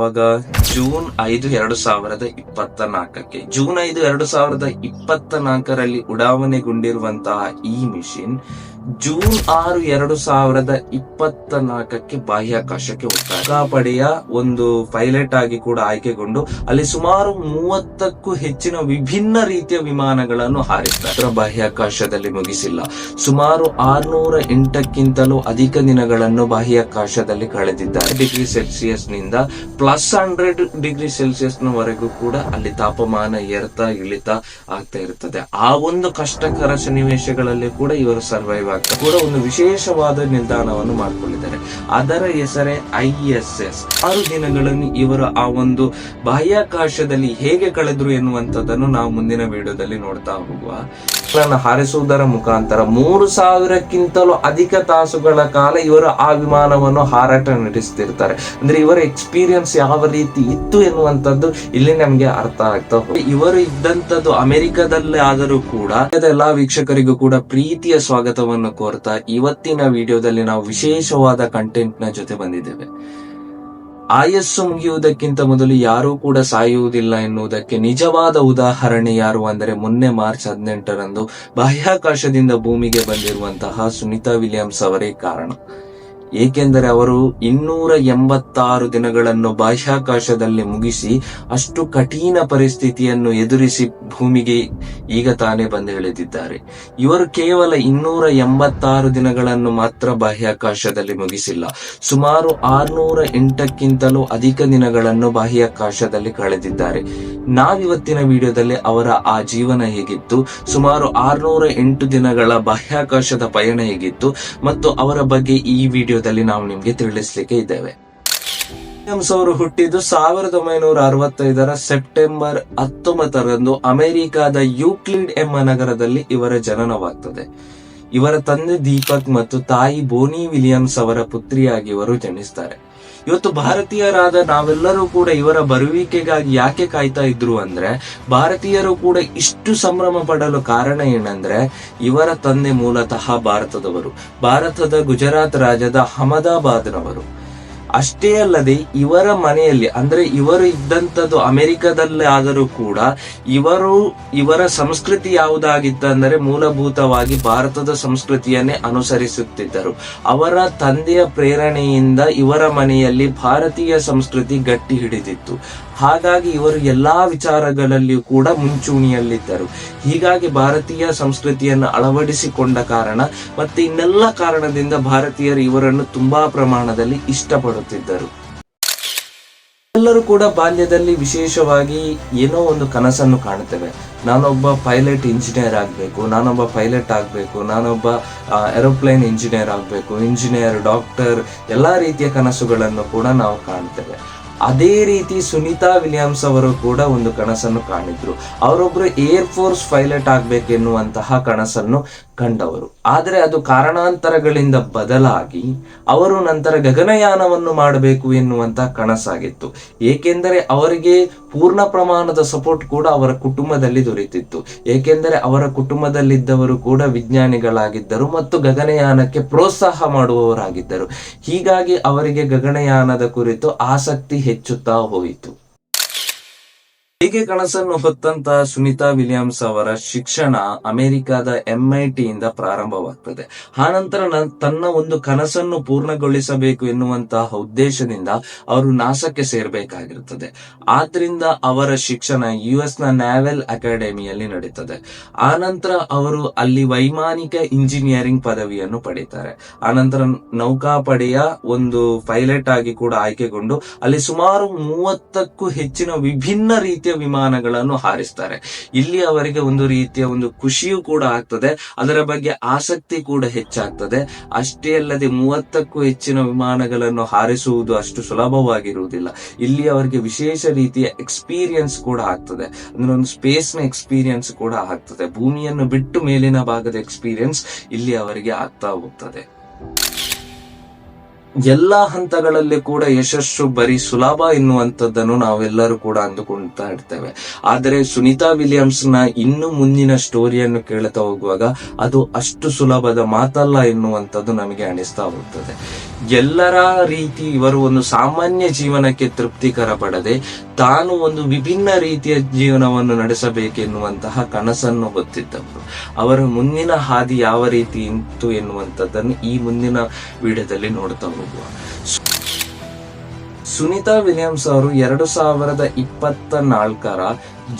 ಅವಾಗ ಜೂನ್ ಐದು ಎರಡು ಸಾವಿರದ ಇಪ್ಪತ್ತ ನಾಲ್ಕಕ್ಕೆ. ಜೂನ್ ಐದು ಎರಡು ಸಾವಿರದ ಇಪ್ಪತ್ತ ನಾಲ್ಕರಲ್ಲಿ ಉಡಾವಣೆಗೊಂಡಿರುವಂತಹ ಈ ಮಿಷಿನ್ ಜೂನ್ ಆರು ಎರಡು ಸಾವಿರದ ಇಪ್ಪತ್ತ ನಾಲ್ಕಕ್ಕೆ ಬಾಹ್ಯಾಕಾಶಕ್ಕೆ ಹೋಗ್ತಾರೆ. ಒಂದು ಪೈಲಟ್ ಆಗಿ ಕೂಡ ಆಯ್ಕೆಗೊಂಡು ಅಲ್ಲಿ ಸುಮಾರು ಮೂವತ್ತಕ್ಕೂ ಹೆಚ್ಚಿನ ವಿಭಿನ್ನ ರೀತಿಯ ವಿಮಾನಗಳನ್ನು ಹಾರಿಸ್ತಾರೆ. ಬಾಹ್ಯಾಕಾಶದಲ್ಲಿ ಮುಗಿಸಿಲ್ಲ. ಸುಮಾರು ಆರ್ನೂರ ಎಂಟಕ್ಕಿಂತಲೂ ಅಧಿಕ ದಿನಗಳನ್ನು ಬಾಹ್ಯಾಕಾಶದಲ್ಲಿ ಕಳೆದಿದ್ದಾರೆ. ಡಿಗ್ರಿ ಸೆಲ್ಸಿಯಸ್ನಿಂದ ಪ್ಲಸ್ ಹಂಡ್ರೆಡ್ ಡಿಗ್ರಿ ಸೆಲ್ಸಿಯಸ್ ವರೆಗೂ ಕೂಡ ಅಲ್ಲಿ ತಾಪಮಾನ ಏರ್ತಾ ಇಳಿತಾ ಆಗ್ತಾ ಇರುತ್ತದೆ. ಆ ಒಂದು ಕಷ್ಟಕರ ಸನ್ನಿವೇಶಗಳಲ್ಲಿ ಕೂಡ ಇವರು ಸರ್ವೈವ್ ಕೂಡ ಒಂದು ವಿಶೇಷವಾದ ನಿಲ್ದಾಣವನ್ನು ಮಾಡಿಕೊಂಡಿದ್ದಾರೆ. ಅದರ ಹೆಸರೇ ಐ ಎಸ್ ಎಸ್. ಆರು ದಿನಗಳನ್ನು ಇವರು ಆ ಒಂದು ಬಾಹ್ಯಾಕಾಶದಲ್ಲಿ ಹೇಗೆ ಕಳೆದ್ರು ಎನ್ನುವಂಥದ್ದನ್ನು ನಾವು ಮುಂದಿನ ವಿಡಿಯೋದಲ್ಲಿ ನೋಡ್ತಾ ಹೋಗುವ ಹಾರಿಸುವುದರ ಮುಖಾಂತರ ಮೂರು ಸಾವಿರಕ್ಕಿಂತಲೂ ಅಧಿಕ ತಾಸುಗಳ ಕಾಲ ಇವರು ಆ ವಿಮಾನವನ್ನು ಹಾರಾಟ ನಡೆಸ್ತಿರ್ತಾರೆ ಅಂದ್ರೆ ಇವರ ಎಕ್ಸ್ಪೀರಿಯನ್ಸ್ ಯಾವ ರೀತಿ ಇತ್ತು ಎನ್ನುವಂಥದ್ದು ಇಲ್ಲಿ ನಮ್ಗೆ ಅರ್ಥ ಆಗ್ತಾ ಹೋಗುತ್ತೆ. ಇವರು ಇದ್ದಂಥದ್ದು ಅಮೆರಿಕದಲ್ಲೇ ಆದರೂ ಕೂಡ ಎಲ್ಲಾ ವೀಕ್ಷಕರಿಗೂ ಕೂಡ ಪ್ರೀತಿಯ ಸ್ವಾಗತವನ್ನು ಕೋರ್ತಾ ಇವತ್ತಿನ ವಿಡಿಯೋದಲ್ಲಿ ನಾವು ವಿಶೇಷವಾದ ಕಂಟೆಂಟ್ನ ಜೊತೆ ಬಂದಿದ್ದೇವೆ. ಆಯಸ್ಸು ಮುಗಿಯುವುದಕ್ಕಿಂತ ಮೊದಲು ಯಾರೂ ಕೂಡ ಸಾಯುವುದಿಲ್ಲ ಎನ್ನುವುದಕ್ಕೆ ನಿಜವಾದ ಉದಾಹರಣೆ ಯಾರು ಅಂದರೆ ಮೊನ್ನೆ ಮಾರ್ಚ್ ಹದಿನೆಂಟರಂದು ಬಾಹ್ಯಾಕಾಶದಿಂದ ಭೂಮಿಗೆ ಬಂದಿರುವಂತಹ ಸುನಿತಾ ವಿಲಿಯಮ್ಸ್ ಅವರೇ ಕಾರಣ. ಏಕೆಂದರೆ ಅವರು ಇನ್ನೂರ ಎಂಬತ್ತಾರು ದಿನಗಳನ್ನು ಬಾಹ್ಯಾಕಾಶದಲ್ಲಿ ಮುಗಿಸಿ ಅಷ್ಟು ಕಠಿಣ ಪರಿಸ್ಥಿತಿಯನ್ನು ಎದುರಿಸಿ ಭೂಮಿಗೆ ಈಗ ತಾನೇ ಬಂದು ಇಳಿದಿದ್ದಾರೆ ಇವರು ಕೇವಲ ಇನ್ನೂರ ಎಂಬತ್ತಾರು ದಿನಗಳನ್ನು ಮಾತ್ರ ಬಾಹ್ಯಾಕಾಶದಲ್ಲಿ ಮುಗಿಸಿಲ್ಲ. ಸುಮಾರು ಆರ್ನೂರ ಎಂಟಕ್ಕಿಂತಲೂ ಅಧಿಕ ದಿನಗಳನ್ನು ಬಾಹ್ಯಾಕಾಶದಲ್ಲಿ ಕಳೆದಿದ್ದಾರೆ. ನಾವಿವತ್ತಿನ ವಿಡಿಯೋದಲ್ಲಿ ಅವರ ಆ ಜೀವನ ಹೇಗಿತ್ತು, ಸುಮಾರು ಆರ್ನೂರ ಎಂಟು ದಿನಗಳ ಬಾಹ್ಯಾಕಾಶದ ಪಯಣ ಹೇಗಿತ್ತು, ಮತ್ತು ಅವರ ಬಗ್ಗೆ ಈ ವಿಡಿಯೋದಲ್ಲಿ ನಾವು ನಿಮ್ಗೆ ತಿಳಿಸ್ಲಿಕ್ಕೆ ಇದ್ದೇವೆ. ವಿಲಿಯಮ್ಸ್ ಅವರು ಹುಟ್ಟಿದ್ದು ಸಾವಿರದ ಒಂಬೈನೂರ ಅರವತ್ತೈದರ ಸೆಪ್ಟೆಂಬರ್ ಹತ್ತೊಂಬತ್ತರಂದು ಅಮೆರಿಕಾದ ಯೂಕ್ಲಿಡ್ ಎಂಬ ನಗರದಲ್ಲಿ ಇವರ ಜನನವಾಗ್ತದೆ. ಇವರ ತಂದೆ ದೀಪಕ್ ಮತ್ತು ತಾಯಿ ಬೋನಿ ವಿಲಿಯಮ್ಸ್ ಅವರ ಪುತ್ರಿಯಾಗಿ ಇವರು ಜನಿಸ್ತಾರೆ. ಇವತ್ತು ಭಾರತೀಯರಾದ ನಾವೆಲ್ಲರೂ ಕೂಡ ಇವರ ಬರುವಿಕೆಗಾಗಿ ಯಾಕೆ ಕಾಯ್ತಾ ಇದ್ರು ಅಂದ್ರೆ, ಭಾರತೀಯರು ಕೂಡ ಇಷ್ಟು ಸಂಭ್ರಮ ಪಡಲು ಕಾರಣ ಏನಂದ್ರೆ, ಇವರ ತಂದೆ ಮೂಲತಃ ಭಾರತದವರು. ಭಾರತದ ಗುಜರಾತ್ ರಾಜ್ಯದ ಅಹಮದಾಬಾದ್ನವರು. ಅಷ್ಟೇ ಅಲ್ಲದೆ ಇವರ ಮನೆಯಲ್ಲಿ, ಅಂದ್ರೆ ಇವರು ಇದ್ದಂಥದ್ದು ಅಮೆರಿಕದಲ್ಲೇ ಆದರೂ ಕೂಡ ಇವರು, ಇವರ ಸಂಸ್ಕೃತಿ ಯಾವುದಾಗಿತ್ತು ಅಂದರೆ ಮೂಲಭೂತವಾಗಿ ಭಾರತದ ಸಂಸ್ಕೃತಿಯನ್ನೇ ಅನುಸರಿಸುತ್ತಿದ್ದರು. ಅವರ ತಂದೆಯ ಪ್ರೇರಣೆಯಿಂದ ಇವರ ಮನೆಯಲ್ಲಿ ಭಾರತೀಯ ಸಂಸ್ಕೃತಿ ಗಟ್ಟಿ ಹಿಡಿದಿತ್ತು. ಹಾಗಾಗಿ ಇವರು ಎಲ್ಲಾ ವಿಚಾರಗಳಲ್ಲಿಯೂ ಕೂಡ ಮುಂಚೂಣಿಯಲ್ಲಿದ್ದರು. ಹೀಗಾಗಿ ಭಾರತೀಯ ಸಂಸ್ಕೃತಿಯನ್ನು ಅಳವಡಿಸಿಕೊಂಡ ಕಾರಣ ಮತ್ತೆ ಇನ್ನೆಲ್ಲ ಕಾರಣದಿಂದ ಭಾರತೀಯರು ಇವರನ್ನು ತುಂಬಾ ಪ್ರಮಾಣದಲ್ಲಿ ಇಷ್ಟಪಡುತ್ತಿದ್ದರು. ಎಲ್ಲರೂ ಕೂಡ ಬಾಲ್ಯದಲ್ಲಿ ವಿಶೇಷವಾಗಿ ಏನೋ ಒಂದು ಕನಸನ್ನು ಕಾಣುತ್ತೇವೆ. ನಾನೊಬ್ಬ ಪೈಲಟ್ ಇಂಜಿನಿಯರ್ ಆಗಬೇಕು, ನಾನೊಬ್ಬ ಪೈಲಟ್ ಆಗಬೇಕು, ನಾನೊಬ್ಬ ಏರೋಪ್ಲೇನ್ ಇಂಜಿನಿಯರ್ ಆಗಬೇಕು, ಇಂಜಿನಿಯರ್, ಡಾಕ್ಟರ್, ಎಲ್ಲ ರೀತಿಯ ಕನಸುಗಳನ್ನು ಕೂಡ ನಾವು ಕಾಣ್ತೇವೆ ಅದೇ ರೀತಿ ಸುನೀತಾ ವಿಲಿಯಮ್ಸ್ ಅವರು ಕೂಡ ಒಂದು ಕನಸನ್ನು ಕಾಣಿದ್ರು ಅವರೊಬ್ರು ಏರ್ ಫೋರ್ಸ್ ಪೈಲಟ್ ಆಗ್ಬೇಕೆನ್ನುವಂತಹ ಕನಸನ್ನು ಕಂಡವರು. ಆದರೆ ಅದು ಕಾರಣಾಂತರಗಳಿಂದ ಬದಲಾಗಿ ಅವರು ನಂತರ ಗಗನಯಾನವನ್ನು ಮಾಡಬೇಕು ಎನ್ನುವಂತಹ ಕನಸಾಗಿತ್ತು. ಏಕೆಂದರೆ ಅವರಿಗೆ ಪೂರ್ಣ ಪ್ರಮಾಣದ ಸಪೋರ್ಟ್ ಕೂಡ ಅವರ ಕುಟುಂಬದಲ್ಲಿ ದೊರೆತಿತ್ತು. ಏಕೆಂದರೆ ಅವರ ಕುಟುಂಬದಲ್ಲಿದ್ದವರು ಕೂಡ ವಿಜ್ಞಾನಿಗಳಾಗಿದ್ದರು ಮತ್ತು ಗಗನಯಾನಕ್ಕೆ ಪ್ರೋತ್ಸಾಹ ಮಾಡುವವರಾಗಿದ್ದರು. ಹೀಗಾಗಿ ಅವರಿಗೆ ಗಗನಯಾನದ ಕುರಿತು ಆಸಕ್ತಿ ಹೆಚ್ಚುತ್ತಾ ಹೋಯಿತು. ಹೀಗೆ ಕನಸನ್ನು ಹೊತ್ತಂತ ಸುನಿತಾ ವಿಲಿಯಮ್ಸ್ ಅವರ ಶಿಕ್ಷಣ ಅಮೆರಿಕದ ಎಂಐಟಿ ಇಂದ ಪ್ರಾರಂಭವಾಗ್ತದೆ. ಆನಂತರ ನಂತರ ತನ್ನ ಒಂದು ಕನಸನ್ನು ಪೂರ್ಣಗೊಳಿಸಬೇಕು ಎನ್ನುವಂತಹ ಉದ್ದೇಶದಿಂದ ಅವರು ನಾಸಕ್ಕೆ ಸೇರ್ಬೇಕಾಗಿರುತ್ತದೆ. ಆದ್ರಿಂದ ಅವರ ಶಿಕ್ಷಣ ಯು ಎಸ್ನ ನ್ಯಾವೆಲ್ ಅಕಾಡೆಮಿಯಲ್ಲಿ ನಡೀತದೆ. ಆನಂತರ ಅವರು ಅಲ್ಲಿ ವೈಮಾನಿಕ ಇಂಜಿನಿಯರಿಂಗ್ ಪದವಿಯನ್ನು ಪಡೀತಾರೆ. ಆನಂತರ ನೌಕಾಪಡೆಯ ಒಂದು ಪೈಲಟ್ ಆಗಿ ಕೂಡ ಆಯ್ಕೆಗೊಂಡು ಅಲ್ಲಿ ಸುಮಾರು ಮೂವತ್ತಕ್ಕೂ ಹೆಚ್ಚಿನ ವಿಭಿನ್ನ ರೀತಿಯ ವಿಮಾನಗಳನ್ನು ಹಾರಿಸ್ತಾರೆ. ಇಲ್ಲಿ ಅವರಿಗೆ ಒಂದು ರೀತಿಯ ಒಂದು ಖುಷಿಯೂ ಕೂಡ ಆಗ್ತದೆ. ಅದರ ಬಗ್ಗೆ ಆಸಕ್ತಿ ಕೂಡ ಹೆಚ್ಚಾಗ್ತದೆ. ಅಷ್ಟೇ ಅಲ್ಲದೆ ಮೂವತ್ತಕ್ಕೂ ಹೆಚ್ಚಿನ ವಿಮಾನಗಳನ್ನು ಹಾರಿಸುವುದು ಅಷ್ಟು ಸುಲಭವಾಗಿರುವುದಿಲ್ಲ. ಇಲ್ಲಿ ಅವರಿಗೆ ವಿಶೇಷ ರೀತಿಯ ಎಕ್ಸ್ಪೀರಿಯನ್ಸ್ ಕೂಡ ಆಗ್ತದೆ. ಅಂದ್ರೆ ಒಂದು ಸ್ಪೇಸ್ನ ಎಕ್ಸ್ಪೀರಿಯನ್ಸ್ ಕೂಡ ಆಗ್ತದೆ. ಭೂಮಿಯನ್ನು ಬಿಟ್ಟು ಮೇಲಿನ ಭಾಗದ ಎಕ್ಸ್ಪೀರಿಯನ್ಸ್ ಇಲ್ಲಿ ಅವರಿಗೆ ಆಗ್ತಾ ಹೋಗ್ತದೆ. ಎಲ್ಲಾ ಹಂತಗಳಲ್ಲಿ ಕೂಡ ಯಶಸ್ಸು ಬರೀ ಸುಲಭ ಎನ್ನುವಂಥದ್ದನ್ನು ನಾವೆಲ್ಲರೂ ಕೂಡ ಅಂದುಕೊಳ್ತಾ ಇರ್ತೇವೆ. ಆದರೆ ಸುನೀತಾ ವಿಲಿಯಮ್ಸ್ನ ಇನ್ನು ಮುಂದಿನ ಸ್ಟೋರಿಯನ್ನು ಕೇಳ್ತಾ ಹೋಗುವಾಗ ಅದು ಅಷ್ಟು ಸುಲಭದ ಮಾತಲ್ಲ ಎನ್ನುವಂಥದ್ದು ನಮಗೆ ಅನಿಸ್ತಾ ಹೋಗ್ತದೆ. ಎಲ್ಲರ ರೀತಿ ಇವರು ಒಂದು ಸಾಮಾನ್ಯ ಜೀವನಕ್ಕೆ ತೃಪ್ತಿಕರ ಪಡದೆ ತಾನು ಒಂದು ವಿಭಿನ್ನ ರೀತಿಯ ಜೀವನವನ್ನು ನಡೆಸಬೇಕೆನ್ನುವಂತಹ ಕನಸನ್ನು ಗೊತ್ತಿದ್ದವರು ಅವರ ಮುಂದಿನ ಹಾದಿ ಯಾವ ರೀತಿ ಇತ್ತು ಎನ್ನುವಂಥದ್ದನ್ನು ಈ ಮುಂದಿನ ವಿಡಿಯೋದಲ್ಲಿ ನೋಡ್ತಾ ಹೋಗುವ. ಸುನೀತಾ ವಿಲಿಯಮ್ಸ್ ಅವರು ಎರಡು ಸಾವಿರದ ಇಪ್ಪತ್ತ ನಾಲ್ಕರ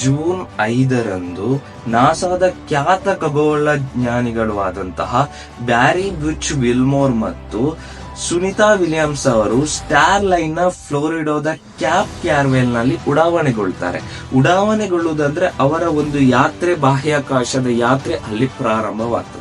ಜೂನ್ ಐದರಂದು ನಾಸಾದ ಖ್ಯಾತ ಖಗೋಳ ಜ್ಞಾನಿಗಳು ಆದಂತಹ ಬ್ಯಾರಿ ಬುಚ್ ವಿಲ್ಮೋರ್ ಮತ್ತು ಸುನೀತಾ ವಿಲಿಯಮ್ಸ್ ಅವರು ಸ್ಟಾರ್ ಲೈನ್ನ ಫ್ಲೋರಿಡೋದ ಕ್ಯಾಪ್ ಕ್ಯಾರ್ವೆಲ್ನಲ್ಲಿ ಉಡಾವಣೆಗೊಳ್ತಾರೆ. ಉಡಾವಣೆಗೊಳ್ಳುವುದಂದ್ರೆ ಅವರ ಒಂದು ಯಾತ್ರೆ ಬಾಹ್ಯಾಕಾಶದ ಯಾತ್ರೆ ಅಲ್ಲಿ ಪ್ರಾರಂಭವಾಗ್ತದೆ.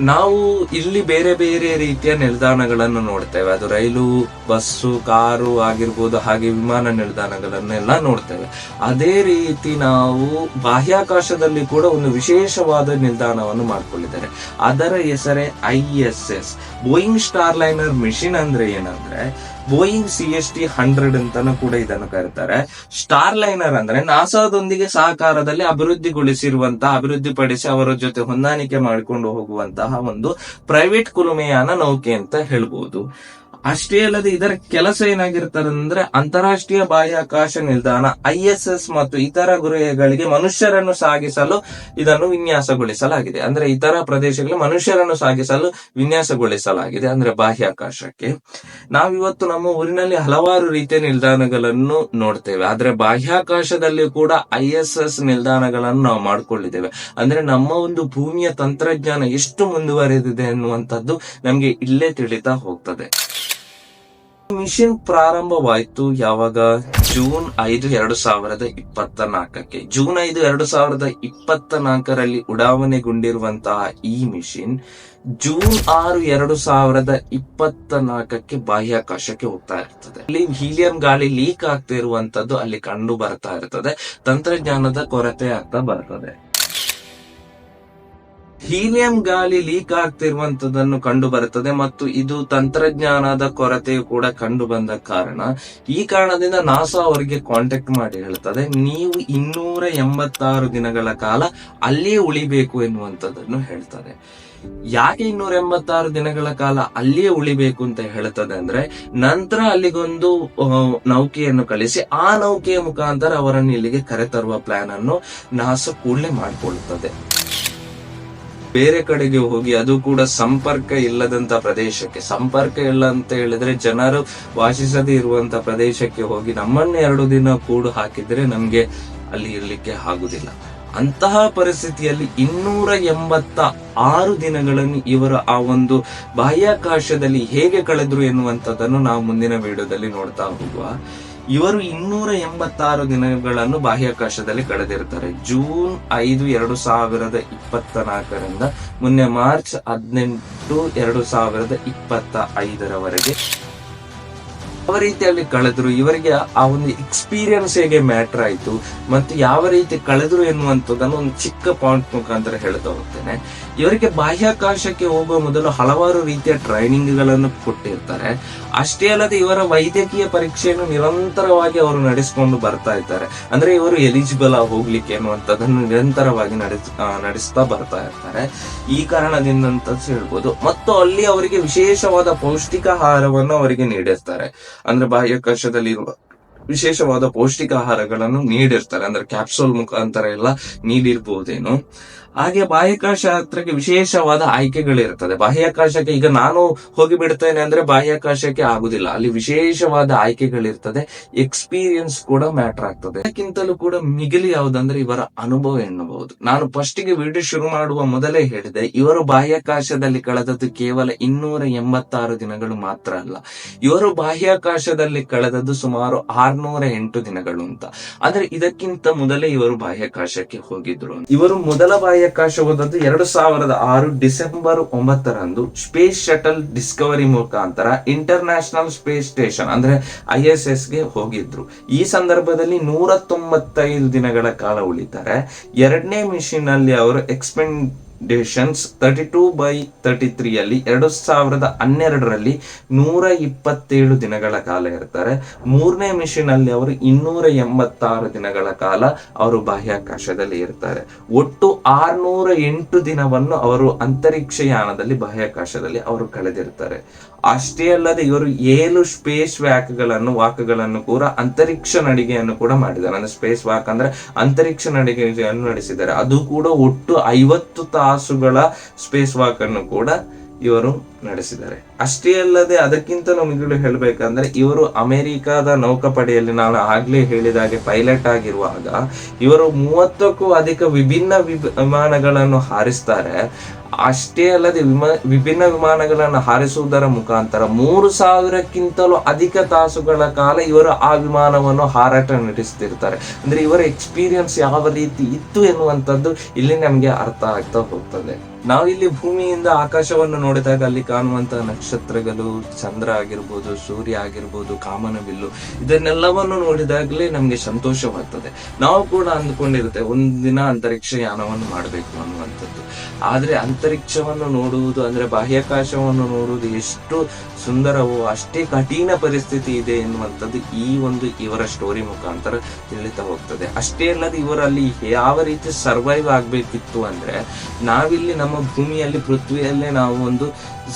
ನಾವು ಇಲ್ಲಿ ಬೇರೆ ಬೇರೆ ರೀತಿಯ ನಿಲ್ದಾಣಗಳನ್ನು ನೋಡ್ತೇವೆ. ಅದು ರೈಲು, ಬಸ್ಸು, ಕಾರು ಆಗಿರ್ಬೋದು, ಹಾಗೆ ವಿಮಾನ ನಿಲ್ದಾಣಗಳನ್ನೆಲ್ಲ ನೋಡ್ತೇವೆ. ಅದೇ ರೀತಿ ನಾವು ಬಾಹ್ಯಾಕಾಶದಲ್ಲಿ ಕೂಡ ಒಂದು ವಿಶೇಷವಾದ ನಿಲ್ದಾಣವನ್ನು ಮಾಡಿಕೊಂಡಿದ್ದಾರೆ ಅದರ ಹೆಸರೇ I S S. Boeing Starliner mission ಅಂದ್ರೆ ಏನಂದ್ರೆ Boeing C S T hundred ಅಂತಾನು ಕೂಡ ಇದನ್ನು ಕರೀತಾರೆ. ಸ್ಟಾರ್ ಲೈನರ್ ಅಂದ್ರೆ ನಾಸಾದೊಂದಿಗೆ ಸಹಕಾರದಲ್ಲಿ ಅಭಿವೃದ್ಧಿಗೊಳಿಸಿರುವಂತಹ ಅಭಿವೃದ್ಧಿಪಡಿಸಿ ಅವರ ಜೊತೆ ಹೊಂದಾಣಿಕೆ ಮಾಡಿಕೊಂಡು ಹೋಗುವಂತಹ ಒಂದು ಪ್ರೈವೇಟ್ ಕುಲುಮೆಯಾನ ನೌಕೆ ಅಂತ ಹೇಳ್ಬೋದು. ಅಷ್ಟೇ ಅಲ್ಲದೆ ಇದರ ಕೆಲಸ ಏನಾಗಿರ್ತಾರೆ ಅಂದ್ರೆ ಅಂತಾರಾಷ್ಟ್ರೀಯ ಬಾಹ್ಯಾಕಾಶ ನಿಲ್ದಾಣ, ಐ ಎಸ್ ಎಸ್ ಮತ್ತು ಇತರ ಗುರಿಗಳಿಗೆ ಮನುಷ್ಯರನ್ನು ಸಾಗಿಸಲು ಇದನ್ನು ವಿನ್ಯಾಸಗೊಳಿಸಲಾಗಿದೆ. ಅಂದ್ರೆ ಇತರ ಪ್ರದೇಶಗಳಿಗೆ ಮನುಷ್ಯರನ್ನು ಸಾಗಿಸಲು ವಿನ್ಯಾಸಗೊಳಿಸಲಾಗಿದೆ ಅಂದ್ರೆ ಬಾಹ್ಯಾಕಾಶಕ್ಕೆ. ನಾವಿವತ್ತು ನಮ್ಮ ಊರಿನಲ್ಲಿ ಹಲವಾರು ರೀತಿಯ ನಿಲ್ದಾಣಗಳನ್ನು ನೋಡ್ತೇವೆ. ಆದ್ರೆ ಬಾಹ್ಯಾಕಾಶದಲ್ಲಿ ಕೂಡ ಐ ಎಸ್ ಎಸ್ ನಿಲ್ದಾಣಗಳನ್ನು ನಾವು ಮಾಡ್ಕೊಂಡಿದ್ದೇವೆ. ಅಂದ್ರೆ ನಮ್ಮ ಒಂದು ಭೂಮಿಯ ತಂತ್ರಜ್ಞಾನ ಎಷ್ಟು ಮುಂದುವರೆದಿದೆ ಅನ್ನುವಂಥದ್ದು ನಮ್ಗೆ ಇಲ್ಲೇ ತಿಳಿತಾ ಹೋಗ್ತದೆ. ಮಿಷನ್ ಪ್ರಾರಂಭವಾಯ್ತು ಯಾವಾಗ? ಜೂನ್ ಐದು ಎರಡು ಸಾವಿರದ ಇಪ್ಪತ್ತ ನಾಲ್ಕಕ್ಕೆ. ಜೂನ್ ಐದು ಎರಡು ಸಾವಿರದ ಇಪ್ಪತ್ತ ನಾಲ್ಕರಲ್ಲಿ ಉಡಾವಣೆಗೊಂಡಿರುವಂತಹ ಈ ಮಿಷಿನ್ ಜೂನ್ ಆರು ಎರಡು ಸಾವಿರದ ಇಪ್ಪತ್ತ ನಾಲ್ಕಕ್ಕೆ ಬಾಹ್ಯಾಕಾಶಕ್ಕೆ ಹೋಗ್ತಾ ಇರ್ತದೆ. ಅಲ್ಲಿ ಹೀಲಿಯಂ ಗಾಳಿ ಲೀಕ್ ಆಗ್ತಾ ಇರುವಂತದ್ದು ಅಲ್ಲಿ ಕಂಡು ಬರ್ತಾ ಇರ್ತದೆ. ತಂತ್ರಜ್ಞಾನದ ಕೊರತೆ ಆಗ್ತಾ ಬರ್ತದೆ. ಹೀಲಿಯಂ ಗಾಳಿ ಲೀಕ್ ಆಗ್ತಿರುವಂತದನ್ನು ಕಂಡು ಬರುತ್ತದೆ ಮತ್ತು ಇದು ತಂತ್ರಜ್ಞಾನದ ಕೊರತೆಯು ಕೂಡ ಕಂಡು ಬಂದ ಕಾರಣ. ಈ ಕಾರಣದಿಂದ ನಾಸಾ ಅವರಿಗೆ ಕಾಂಟ್ಯಾಕ್ಟ್ ಮಾಡಿ ಹೇಳುತ್ತದೆ ನೀವು ಇನ್ನೂರ ಎಂಬತ್ತಾರು ದಿನಗಳ ಕಾಲ ಅಲ್ಲಿಯೇ ಉಳಿಬೇಕು ಎನ್ನುವಂಥದ್ದನ್ನು ಹೇಳ್ತದೆ. ಯಾಕೆ ಇನ್ನೂರ ಎಂಬತ್ತಾರು ದಿನಗಳ ಕಾಲ ಅಲ್ಲಿಯೇ ಉಳಿಬೇಕು ಅಂತ ಹೇಳ್ತದೆ ಅಂದ್ರೆ, ನಂತರ ಅಲ್ಲಿಗೊಂದು ನೌಕೆಯನ್ನು ಕಳಿಸಿ, ಆ ನೌಕೆಯ ಮುಖಾಂತರ ಅವರನ್ನು ಇಲ್ಲಿಗೆ ಕರೆತರುವ ಪ್ಲಾನ್ ಅನ್ನು ನಾಸ ಕೂಡಲೇ ಮಾಡಿಕೊಳ್ಳುತ್ತದೆ. ಬೇರೆ ಕಡೆಗೆ ಹೋಗಿ ಅದು ಕೂಡ ಸಂಪರ್ಕ ಇಲ್ಲದಂತ ಪ್ರದೇಶಕ್ಕೆ, ಸಂಪರ್ಕ ಇಲ್ಲ ಅಂತ ಹೇಳಿದ್ರೆ ಜನರು ವಾಸಿಸದೇ ಇರುವಂತ ಪ್ರದೇಶಕ್ಕೆ ಹೋಗಿ ನಮ್ಮನ್ನ ಎರಡು ದಿನ ಕೂಡು ಹಾಕಿದ್ರೆ ನಮ್ಗೆ ಅಲ್ಲಿ ಇರ್ಲಿಕ್ಕೆ ಆಗುದಿಲ್ಲ. ಅಂತಹ ಪರಿಸ್ಥಿತಿಯಲ್ಲಿ ಇನ್ನೂರ ಎಂಬತ್ತ ಆರು ದಿನಗಳನ್ನು ಇವರ ಆ ಒಂದು ಬಾಹ್ಯಾಕಾಶದಲ್ಲಿ ಹೇಗೆ ಕಳೆದ್ರು ಎನ್ನುವಂಥದ್ದನ್ನು ನಾವು ಮುಂದಿನ ವಿಡಿಯೋದಲ್ಲಿ ನೋಡ್ತಾ ಹೋಗುವ. ಇವರು ಇನ್ನೂರ ಎಂಬತ್ತಾರು ದಿನಗಳನ್ನು ಬಾಹ್ಯಾಕಾಶದಲ್ಲಿ ಕಳೆದಿರುತ್ತಾರೆ ಜೂನ್ ಐದು ಎರಡು ಸಾವಿರದ ಇಪ್ಪತ್ತ ನಾಲ್ಕರಿಂದ ಮೊನ್ನೆ ಮಾರ್ಚ್ ಹದಿನೆಂಟು ಎರಡು ಸಾವಿರದ ಇಪ್ಪತ್ತ ಐದರವರೆಗೆ ಯಾವ ರೀತಿಯಲ್ಲಿ ಕಳೆದ್ರು, ಇವರಿಗೆ ಆ ಒಂದು ಎಕ್ಸ್ಪೀರಿಯನ್ಸ್ ಹೇಗೆ ಮ್ಯಾಟರ್ ಆಯ್ತು, ಮತ್ತು ಯಾವ ರೀತಿ ಕಳೆದ್ರು ಎನ್ನುವಂಥದ್ದನ್ನು ಒಂದು ಚಿಕ್ಕ ಪಾಯಿಂಟ್ ಮುಖಾಂತರ ಹೇಳ್ತಾ ಹೋಗ್ತೇನೆ. ಇವರಿಗೆ ಬಾಹ್ಯಾಕಾಶಕ್ಕೆ ಹೋಗುವ ಮೊದಲು ಹಲವಾರು ರೀತಿಯ ಟ್ರೈನಿಂಗ್ಗಳನ್ನು ಕೊಟ್ಟಿರ್ತಾರೆ. ಅಷ್ಟೇ ಅಲ್ಲದೆ ಇವರ ವೈದ್ಯಕೀಯ ಪರೀಕ್ಷೆಯನ್ನು ನಿರಂತರವಾಗಿ ಅವರು ನಡೆಸಿಕೊಂಡು ಬರ್ತಾ ಇದ್ದಾರೆ. ಅಂದ್ರೆ ಇವರು ಎಲಿಜಿಬಲ್ ಆಗಿ ಹೋಗ್ಲಿಕ್ಕೆ ಅನ್ನುವಂಥದ್ದನ್ನು ನಿರಂತರವಾಗಿ ನಡೆಸ್ ನಡೆಸ್ತಾ ಬರ್ತಾ ಇರ್ತಾರೆ. ಈ ಕಾರಣದಿಂದ ಅಂತ ಹೇಳ್ಬೋದು. ಮತ್ತು ಅಲ್ಲಿ ಅವರಿಗೆ ವಿಶೇಷವಾದ ಪೌಷ್ಟಿಕ ಆಹಾರವನ್ನು ಅವರಿಗೆ ನೀಡಿರ್ತಾರೆ. ಅಂದ್ರೆ ಬಾಹ್ಯಾಕಾಶದಲ್ಲಿ ವಿಶೇಷವಾದ ವಿಶೇಷವಾದ ಪೌಷ್ಟಿಕಾಹಾರಗಳನ್ನು ನೀಡಿರ್ತಾರೆ. ಅಂದ್ರೆ ಕ್ಯಾಪ್ಸೂಲ್ ಮುಖಾಂತರ ಎಲ್ಲ ನೀಡಿರ್ಬಹುದೇನು ಹಾಗೆ ಬಾಹ್ಯಾಕಾಶ ಹತ್ರಕ್ಕೆ ವಿಶೇಷವಾದ ಆಯ್ಕೆಗಳಿರ್ತದೆ ಬಾಹ್ಯಾಕಾಶಕ್ಕೆ ಈಗ ನಾನು ಹೋಗಿ ಬಿಡ್ತೇನೆ ಅಂದ್ರೆ ಬಾಹ್ಯಾಕಾಶಕ್ಕೆ ಆಗುದಿಲ್ಲ. ಅಲ್ಲಿ ವಿಶೇಷವಾದ ಆಯ್ಕೆಗಳಿರ್ತದೆ. ಎಕ್ಸ್ಪೀರಿಯನ್ಸ್ ಕೂಡ ಮ್ಯಾಟರ್ ಆಗ್ತದೆ. ಅದಕ್ಕಿಂತಲೂ ಕೂಡ ಮಿಗಿಲಿ ಯಾವುದಂದ್ರೆ ಇವರ ಅನುಭವ ಎನ್ನಬಹುದು. ನಾನು ಫಸ್ಟ್ಗೆ ವಿಡಿಯೋ ಶುರು ಮಾಡುವ ಮೊದಲೇ ಹೇಳಿದೆ, ಇವರು ಬಾಹ್ಯಾಕಾಶದಲ್ಲಿ ಕಳೆದದ್ದು ಕೇವಲ ಇನ್ನೂರ ಎಂಬತ್ತಾರು ದಿನಗಳು ಮಾತ್ರ ಅಲ್ಲ. ಇವರು ಬಾಹ್ಯಾಕಾಶದಲ್ಲಿ ಕಳೆದದ್ದು ಸುಮಾರು ಆರ್ನೂರ ಎಂಟು ದಿನಗಳು ಅಂತ. ಆದ್ರೆ ಇದಕ್ಕಿಂತ ಮೊದಲೇ ಇವರು ಬಾಹ್ಯಾಕಾಶಕ್ಕೆ ಹೋಗಿದ್ರು ಇವರು ಮೊದಲ ಬಾಹ್ಯಾಕಾಶ ಹೋದದ್ದು ಎರಡು ಸಾವಿರದ ಆರು ಡಿಸೆಂಬರ್ ಒಂಬತ್ತರಂದು ಸ್ಪೇಸ್ ಶಟಲ್ ಡಿಸ್ಕವರಿ ಮುಖಾಂತರ ಇಂಟರ್ ನ್ಯಾಷನಲ್ ಸ್ಪೇಸ್ ಸ್ಟೇಷನ್, ಅಂದ್ರೆ ಐ ಎಸ್ ಎಸ್ಗೆ ಹೋಗಿದ್ರು. ಈ ಸಂದರ್ಭದಲ್ಲಿ ನೂರ ತೊಂಬತ್ತೈದು ದಿನಗಳ ಕಾಲ ಉಳಿತಾರೆ. ಎರಡನೇ ಮಿಷನ್ ಅಲ್ಲಿ ಅವರು expend expeditions thirty two by thirty ತ್ರೀಯಲ್ಲಿ ಎರಡು ಸಾವಿರದ ಹನ್ನೆರಡರಲ್ಲಿ ನೂರ ಇಪ್ಪತ್ತೇಳು ದಿನಗಳ ಕಾಲ ಇರ್ತಾರೆ. ಮೂರನೇ ಮಿಷನ್ ಅಲ್ಲಿ ಅವರು ಇನ್ನೂರ ಎಂಬತ್ತಾರು ದಿನಗಳ ಕಾಲ ಅವರು ಬಾಹ್ಯಾಕಾಶದಲ್ಲಿ ಇರ್ತಾರೆ. ಒಟ್ಟು ಆರ್ನೂರ ಎಂಟು ದಿನವನ್ನು ಅವರು ಅಂತರಿಕ್ಷಯಾನದಲ್ಲಿ ಬಾಹ್ಯಾಕಾಶದಲ್ಲಿ ಅವರು ಕಳೆದಿರ್ತಾರೆ. ಅಷ್ಟೇ ಅಲ್ಲದೆ ಇವರು ಏಳು ಸ್ಪೇಸ್ ವ್ಯಾಕ್ಗಳನ್ನು ವಾಕ್ಗಳನ್ನು ಕೂಡ ಅಂತರಿಕ್ಷ ನಡಿಗೆಯನ್ನು ಕೂಡ ಮಾಡಿದ್ದಾರೆ. ಅಂದ್ರೆ ಸ್ಪೇಸ್ ವಾಕ್ ಅಂದ್ರೆ ಅಂತರಿಕ್ಷ ನಡಿಗೆಯನ್ನು ನಡೆಸಿದ್ದಾರೆ. ಅದು ಕೂಡ ಒಟ್ಟು ಐವತ್ತು ತಾಸುಗಳ ಸ್ಪೇಸ್ ವಾಕ್ ಅನ್ನು ಕೂಡ ಇವರು ನಡೆಸಿದ್ದಾರೆ. ಅಷ್ಟೇ ಅಲ್ಲದೆ ಅದಕ್ಕಿಂತ ನಮಗೆ ಹೇಳಬೇಕಂದ್ರೆ ಇವರು ಅಮೆರಿಕದ ನೌಕಾಪಡೆಯಲ್ಲಿ ನಾನು ಆಗ್ಲೇ ಹೇಳಿದಾಗೆ ಪೈಲಟ್ ಆಗಿರುವಾಗ ಇವರು ಮೂವತ್ತಕ್ಕೂ ಅಧಿಕ ವಿಭಿನ್ನ ವಿಭ- ವಿಮಾನಗಳನ್ನು ಹಾರಿಸ್ತಾರೆ. ಅಷ್ಟೇ ಅಲ್ಲದೆ ವಿಮ, ವಿಭಿನ್ನ ವಿಮಾನಗಳನ್ನು ಹಾರಿಸುವುದರ ಮುಖಾಂತರ ಮೂರು ಸಾವಿರಕ್ಕಿಂತಲೂ ಅಧಿಕ ತಾಸುಗಳ ಕಾಲ ಇವರು ಆ ವಿಮಾನವನ್ನು ಹಾರಾಟ ನಡೆಸ್ತಿರ್ತಾರೆ. ಅಂದ್ರೆ ಇವರ ಎಕ್ಸ್ಪೀರಿಯನ್ಸ್ ಯಾವ ರೀತಿ ಇತ್ತು ಎನ್ನುವಂಥದ್ದು ಇಲ್ಲಿ ನಮಗೆ ಅರ್ಥ ಆಗ್ತಾ ಹೋಗ್ತದೆ. ನಾವು ಇಲ್ಲಿ ಭೂಮಿಯಿಂದ ಆಕಾಶವನ್ನು ನೋಡಿದಾಗ ಅಲ್ಲಿ ಕಾಣುವಂತಹ ನಕ್ಷತ್ರಗಳು, ಚಂದ್ರ ಆಗಿರ್ಬೋದು, ಸೂರ್ಯ ಆಗಿರ್ಬೋದು, ಕಾಮನಬಿಲ್ಲು, ಇದನ್ನೆಲ್ಲವನ್ನು ನೋಡಿದಾಗಲೇ ನಮ್ಗೆ ಸಂತೋಷವಾಗ್ತದೆ. ನಾವು ಕೂಡ ಅಂದ್ಕೊಂಡಿರುತ್ತೆ ಒಂದಿನ ಅಂತರಿಕ್ಷ ಯಾನವನ್ನು ಮಾಡಬೇಕು ಅನ್ನುವಂಥದ್ದು. ಆದ್ರೆ ಅಂತರಿಕ್ಷವನ್ನು ನೋಡುವುದು ಅಂದ್ರೆ ಬಾಹ್ಯಾಕಾಶವನ್ನು ನೋಡುವುದು ಎಷ್ಟು ಸುಂದರವೋ, ಅಷ್ಟೇ ಕಠಿಣ ಪರಿಸ್ಥಿತಿ ಇದೆ ಎನ್ನುವಂಥದ್ದು ಈ ಒಂದು ಇವರ ಸ್ಟೋರಿ ಮುಖಾಂತರ ತಿಳಿತಾ ಹೋಗ್ತದೆ. ಅಷ್ಟೇ ಅಲ್ಲದೆ ಇವರಲ್ಲಿ ಯಾವ ರೀತಿ ಸರ್ವೈವ್ ಆಗ್ಬೇಕಿತ್ತು ಅಂದ್ರೆ ನಾವಿಲ್ಲಿ ನಮ್ಮ ಭೂಮಿಯಲ್ಲಿ ಪೃಥ್ವಿಯಲ್ಲೇ ನಾವು ಒಂದು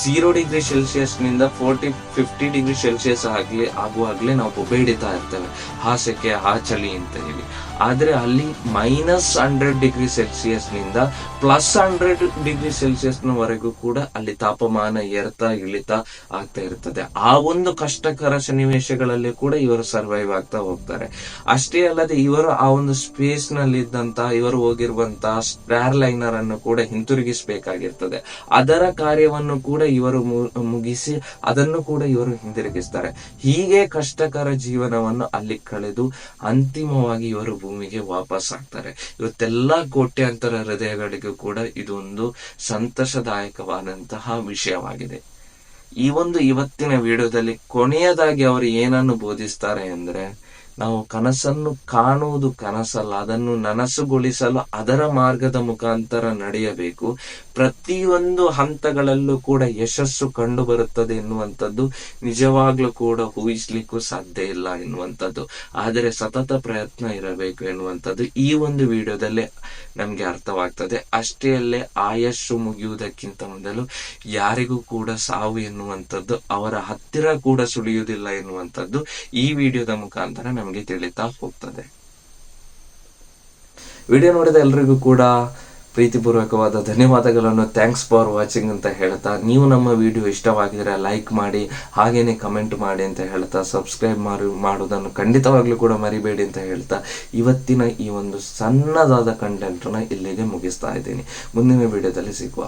ಝೀರೋ ಡಿಗ್ರಿ ಸೆಲ್ಸಿಯಸ್ನಿಂದ ಫೋರ್ಟಿ ಫಿಫ್ಟಿ ಡಿಗ್ರಿ ಸೆಲ್ಸಿಯಸ್ ಆಗ್ಲಿ ಆಗುವಾಗಲೇ ನಾವು ಬೊಬ್ಬೆ ಹಿಡಿತಾ ಇರ್ತೇವೆ. ಸೆಕೆ ಆ ಚಳಿ ಅಂತ ಹೇಳಿ. ಆದ್ರೆ ಅಲ್ಲಿ ಮೈನಸ್ ಹಂಡ್ರೆಡ್ ಡಿಗ್ರಿ ಸೆಲ್ಸಿಯಸ್ನಿಂದ ಪ್ಲಸ್ ಹಂಡ್ರೆಡ್ ಡಿಗ್ರಿ ಸೆಲ್ಸಿಯಸ್ ವರೆಗೂ ಕೂಡ ಅಲ್ಲಿ ತಾಪಮಾನ ಏರ್ತಾ, ಇಳಿತಾ ಆಗ್ತಾ ಇರ್ತದೆ. ಆ ಒಂದು ಕಷ್ಟಕರ ಸನ್ನಿವೇಶಗಳಲ್ಲಿ ಕೂಡ ಇವರು ಸರ್ವೈವ್ ಆಗ್ತಾ ಹೋಗ್ತಾರೆ. ಅಷ್ಟೇ ಅಲ್ಲದೆ ಇವರು ಆ ಒಂದು ಸ್ಪೇಸ್ನಲ್ಲಿ ಇದ್ದಂತಹ ಇವರು ಹೋಗಿರುವಂತಹ ಸ್ಟಾರ್ ಲೈನರ್ ಅನ್ನು ಕೂಡ ಹಿಂತಿರುಗಿಸಬೇಕಾಗಿರ್ತದೆ. ಅದರ ಕಾರ್ಯವನ್ನು ಕೂಡ ಇವರು ಮುಗಿಸಿ ಅದನ್ನು ಕೂಡ ಇವರು ಹಿಂದಿರುಗಿಸ್ತಾರೆ. ಹೀಗೆ ಕಷ್ಟಕರ ಜೀವನವನ್ನು ಅಲ್ಲಿ ಕಳೆದು ಅಂತಿಮವಾಗಿ ಇವರು ಭೂಮಿಗೆ ವಾಪಸ್ ಆಗ್ತಾರೆ. ಇವತ್ತೆಲ್ಲಾ ಕೋಟ್ಯಾಂತರ ಹೃದಯಗಳಿಗೂ ಕೂಡ ಇದೊಂದು ಸಂತಸದಾಯಕವಾದಂತಹ ವಿಷಯವಾಗಿದೆ. ಈ ಒಂದು ಇವತ್ತಿನ ವಿಡಿಯೋದಲ್ಲಿ ಕೊನೆಯದಾಗಿ ಅವರು ಏನನ್ನು ಬೋಧಿಸ್ತಾರೆ ಅಂದ್ರೆ ನಾವು ಕನಸನ್ನು ಕಾಣುವುದು ಕನಸಲ್ಲ, ಅದನ್ನು ನನಸುಗೊಳಿಸಲು ಅದರ ಮಾರ್ಗದ ಮುಖಾಂತರ ನಡೆಯಬೇಕು. ಪ್ರತಿಯೊಂದು ಹಂತಗಳಲ್ಲೂ ಕೂಡ ಯಶಸ್ಸು ಕಂಡು ಬರುತ್ತದೆ ಎನ್ನುವಂಥದ್ದು ನಿಜವಾಗ್ಲೂ ಕೂಡ ಊಹಿಸ್ಲಿಕ್ಕೂ ಸಾಧ್ಯ ಇಲ್ಲ ಎನ್ನುವಂಥದ್ದು. ಆದರೆ ಸತತ ಪ್ರಯತ್ನ ಇರಬೇಕು ಎನ್ನುವಂಥದ್ದು ಈ ಒಂದು ವಿಡಿಯೋದಲ್ಲಿ ನಮ್ಗೆ ಅರ್ಥವಾಗ್ತದೆ. ಅಷ್ಟೇ ಅಲ್ಲೇ ಆಯಸ್ಸು ಮುಗಿಯುವುದಕ್ಕಿಂತ ಮೊದಲು ಯಾರಿಗೂ ಕೂಡ ಸಾವು ಎನ್ನುವಂಥದ್ದು, ಅವರ ಹತ್ತಿರ ಕೂಡ ಸುಳಿಯುವುದಿಲ್ಲ ಎನ್ನುವಂಥದ್ದು ಈ ವಿಡಿಯೋದ ಮುಖಾಂತರ ನಮಗೆ ತಿಳಿತಾ ಹೋಗ್ತದೆ. ವಿಡಿಯೋ ನೋಡಿದ ಎಲ್ರಿಗೂ ಕೂಡ ಪ್ರೀತಿಪೂರ್ವಕವಾದ ಧನ್ಯವಾದಗಳನ್ನು. ಥ್ಯಾಂಕ್ಸ್ ಫಾರ್ ವಾಚಿಂಗ್ ಅಂತ ಹೇಳ್ತಾ, ನೀವು ನಮ್ಮ ವಿಡಿಯೋ ಇಷ್ಟವಾಗಿದ್ರೆ ಲೈಕ್ ಮಾಡಿ, ಹಾಗೇನೆ ಕಮೆಂಟ್ ಮಾಡಿ ಅಂತ ಹೇಳ್ತಾ ಸಬ್ಸ್ಕ್ರೈಬ್ ಮಾಡಿ ಮಾಡೋದನ್ನು ಖಂಡಿತವಾಗ್ಲೂ ಕೂಡ ಮರಿಬೇಡಿ ಅಂತ ಹೇಳ್ತಾ, ಇವತ್ತಿನ ಈ ಒಂದು ಸಣ್ಣದಾದ ಕಂಟೆಂಟನ್ನು ಇಲ್ಲಿಗೆ ಮುಗಿಸ್ತಾ ಇದ್ದೀನಿ. ಮುಂದಿನ ವಿಡಿಯೋದಲ್ಲಿ ಸಿಗುವ.